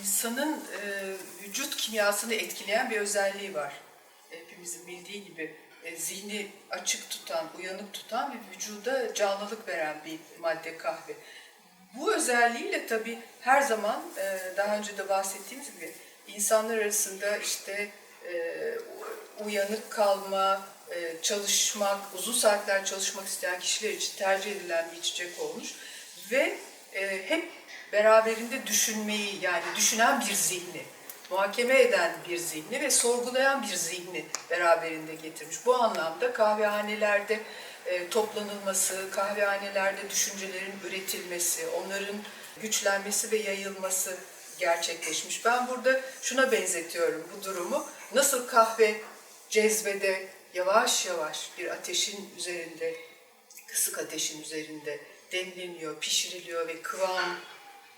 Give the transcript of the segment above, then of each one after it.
insanın e, vücut kimyasını etkileyen bir özelliği var. Hepimizin bildiği gibi e, zihni açık tutan, uyanık tutan ve vücuda canlılık veren bir madde kahve. Bu özelliğiyle tabii her zaman e, daha önce de bahsettiğimiz gibi insanlar arasında işte e, uyanık kalma, e, çalışmak, uzun saatler çalışmak isteyen kişiler için tercih edilen bir içecek olmuş. Ve e, hep beraberinde düşünmeyi yani düşünen bir zihni, muhakeme eden bir zihni ve sorgulayan bir zihni beraberinde getirmiş. Bu anlamda kahvehanelerde e, toplanılması, kahvehanelerde düşüncelerin üretilmesi, onların güçlenmesi ve yayılması gerçekleşmiş. Ben burada şuna benzetiyorum bu durumu. Nasıl kahve cezvede yavaş yavaş bir ateşin üzerinde, kısık ateşin üzerinde demleniyor, pişiriliyor ve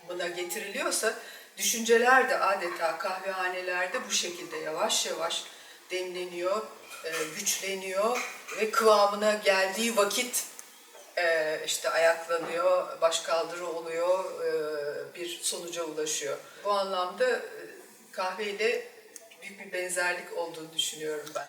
kıvamına getiriliyorsa düşünceler de adeta kahvehanelerde bu şekilde yavaş yavaş demleniyor, e, güçleniyor ve kıvamına geldiği vakit e, işte ayaklanıyor, başkaldırı oluyor, e, bir sonuca ulaşıyor. Bu anlamda kahveyle büyük bir benzerlik olduğunu düşünüyorum ben.